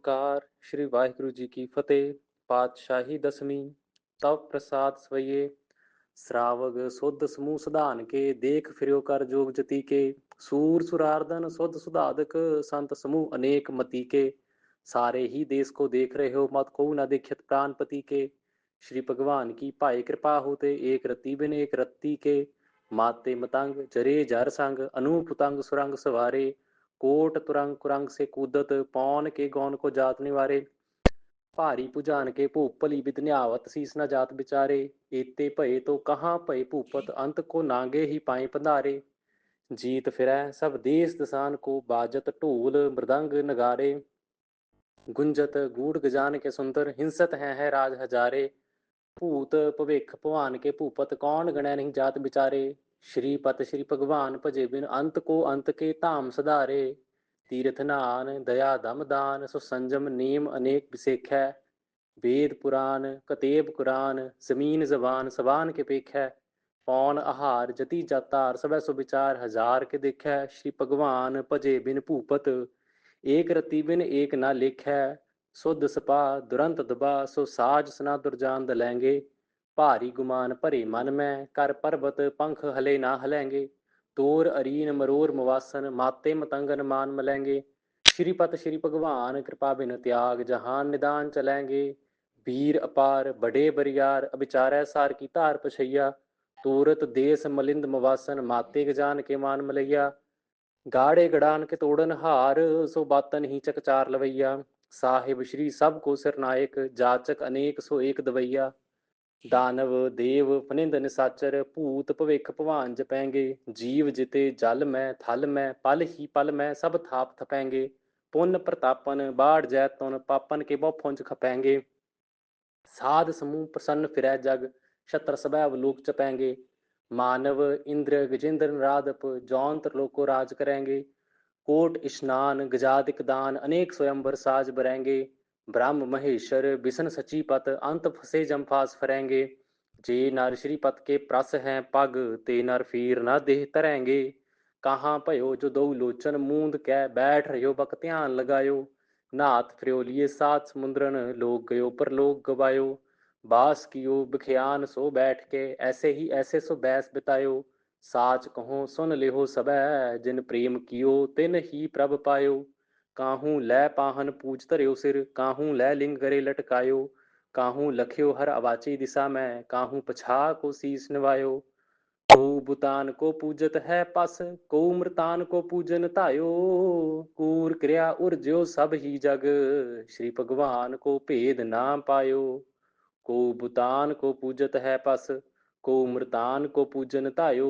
ਓੰਕਾਰ ਸ਼੍ਰੀ ਵਾਹਿਗੁਰੂ ਜੀ ਕੀ ਫਤਿਹ ਪਾਤਸ਼ਾਹੀ ਦਸਵੀਂ ਤਵ ਪ੍ਰਸਾਦ ਸਵਈਏ ਸਰਾਵਗ ਸੁਧ ਸਮੂਹ ਸਧਾਨ ਕੇ ਦੇਖ ਫਿਰਿਓ ਕਰ ਜੋਗ ਜਤੀ ਕੇ ਸੂਰ ਸੁਰਾਰਦਨ ਸੁਧ ਸੁਧਾਦਕ ਸੰਤ ਸਮੂਹ ਅਨੇਕ ਮਤੀ ਕੇ सारे ही देश को देख रहे हो मत को न देखित प्राणपति के श्री भगवान की भाई कृपा होते एक रति बिन एक रत्ती के माते मतंग जरे जर संग अनूप तंग सुरंग सवारे कोट तुरंग कुरंग से कूदत पौन के गौन को जात निवारे भारी पुजान के भूपली विदन्यावत शीस न जात बिचारे एते भय तो कहाँ भय भूपत अंत को नांगे ही पाए पंधारे जीत फिरै सब देश दसान को बाजत ढोल मृदंग नगारे ਗੁੰਜਤ ਗੂੜ ਗਜਾਨ ਕੇ ਸੁੰਦਰ ਹਿੰਸਤ ਹੈ ਹੈ ਰਾਜ ਹਜ਼ਾਰੇ ਭੂਤ ਭਵਿਖ ਭਵਾਨ ਕੇ ਭੂਪਤ ਕੌਣ ਗਣੈ ਨਹੀਂ ਜਾਤ ਵਿਚਾਰੇ ਸ਼੍ਰੀ ਪਤ ਸ਼੍ਰੀ ਭਗਵਾਨ ਭਜੇ ਬਿਨ ਅੰਤ ਕੋ ਅੰਤ ਕੇ ਧਾਮ ਸਧਾਰੇ, ਤੀਰਥ ਨਾਨ ਦਇਆ ਦਮ ਦਾਨ, ਸੋ ਸੰਜਮ ਨੀਮ ਅਨੇਕ ਵਿਸੇਖੈ, ਵੇਦ ਪੁਰਾਨ ਕਤੇਬ ਕੁਰਾਨ, ਜ਼ਮੀਨ ਜ਼ਬਾਨ ਸਬਾਨ ਕੇ ਪੇਖੈ, ਪੌਣ ਆਹਾਰ ਜਤੀ ਜਾਤਾਰ, ਸਭੈ ਸੋ ਵਿਚਾਰ ਹਜ਼ਾਰ ਕੇ ਦੇਖੈ, ਸ਼੍ਰੀ ਭਗਵਾਨ ਭਜੇ ਬਿਨ ਭੂਪਤ, ਏਕ ਰਤੀ ਬਿਨ ਏਕ ਨਾ ਲੇਖੈ, ਸੁਧ ਸਪਾ ਦੁਰੰਤ ਦਬਾ, ਸੋ ਸਾਜ ਸਨਾ ਦੁਰਜਾਨ ਦਲੈਂਗੇ ਭਾਰੀ ਗੁਮਾਨ ਭਰੇ ਮਨ ਮੈਂ ਕਰ ਪਰਬਤ ਪੰਖ ਹਲੇ ਨਾ ਹਲੈਂਗੇ। ਤੋਰ ਅਰੀਨ ਮਰੋਰ ਮਵਾਸਨ, ਮਾਤੇ ਮਤੰਗਨ ਮਾਨ ਮਲੈਂਗੇ। ਸ਼੍ਰੀ ਪਤ ਸ਼੍ਰੀ ਭਗਵਾਨ, ਕਿਰਪਾ ਬਿਨ ਤਿਆਗ ਜਹਾਨ ਨਿਦਾਨ ਚਲੈਂਗੇ। ਵੀਰ ਅਪਾਰ, ਬੜੇ ਬਰਿਆਰ, ਅਬਿਚਾਰੈ ਸਾਰ ਕੀ ਧਾਰ ਪਛਈਆ। ਤੂਰਤ ਦੇਸ ਮਲਿੰਦ ਮਵਾਸਨ, ਮਾਤੇ ਗਜਾਨ ਕੇ ਮਾਨ ਮਲਈਆ। ਗਾੜੇ ਗੜਾਨ ਕੇ ਤੋੜਨ ਹਾਰ, ਸੋ ਬਾਤਨ ਹੀ ਚਕਚਾਰ ਲਵਈਆ। ਸਾਹਿਬ ਸ਼੍ਰੀ ਸਭ ਕੋ ਸਿਰਨਾਇਕ ਜਾਚਕ ਅਨੇਕ ਸੋ ਏਕ ਦਵਈਆ। ਦਾਨਵ ਦੇਵ ਫਨਿੰਦ ਨਿਸਾਚਰ ਭੂਤ ਭਵਿਖ ਭਵਾਨ ਜਪੈਂਗੇ ਜੀਵ ਜਿਤੇ ਜਲ ਮੈਂ ਥਲ ਮੈਂ ਪਲ ਹੀ ਪਲ ਮੈਂ ਸਭ ਥਾਪ ਥਪੈਂਗੇ ਪੁੰਨ ਪ੍ਰਤਾਪਨ ਬਾੜ ਜੈ ਤੁਨ ਪਾਪਨ ਕੇ ਬਹੁ ਫੁੰਜ ਖਪੈਂਗੇ ਸਾਧ ਸਮੂਹ ਪ੍ਰਸੰਨ ਫਿਰੈ ਜਗ ਛਤਰ ਸਭੈ ਅਵਲੋਕ ਚਪੈਂਗੇ मानव इंद्र गजेंद्र राधप जौन त्रिलोको राज करेंगे कोट स्नान गजादिक दान अनेक स्वयंवर साज बरेंगे ब्रह्म महेश्वर बिसन सची पत, अंत फसे जमफास फरेंगे। जे नर श्री पत के प्रस हैं पग, ते नर फीर न देह तरेंगे। कहाँ भयो जो दो लोचन मूंद कै बैठ रहो बक ध्यान लगायो। नाथ फ्रियोलिए सात समुद्रन, लोग गयो पर लोग गवायो। बास कियो बिखयान, सो बैठ के ऐसे ही ऐसे सो बैस बितायो। साच कहो सुन लेहो सब, जिन प्रेम कियो, तिन ही प्रभ पायो। काहू लै पाहन पूज धर्यो सिर, काहू लै लिंग करे लटकायो, काहू लख्यो हर अवाची दिशा में, काहू पछा को शीस निवायो। को बुतान को पूजत है पस, को मृतान को पूजन तायो कूर क्रिया उर्ज्यो सब ही जग, श्री भगवान को भेद ना पायो। को बुतान को पूजत है पस, को मृतान को पूजन तायो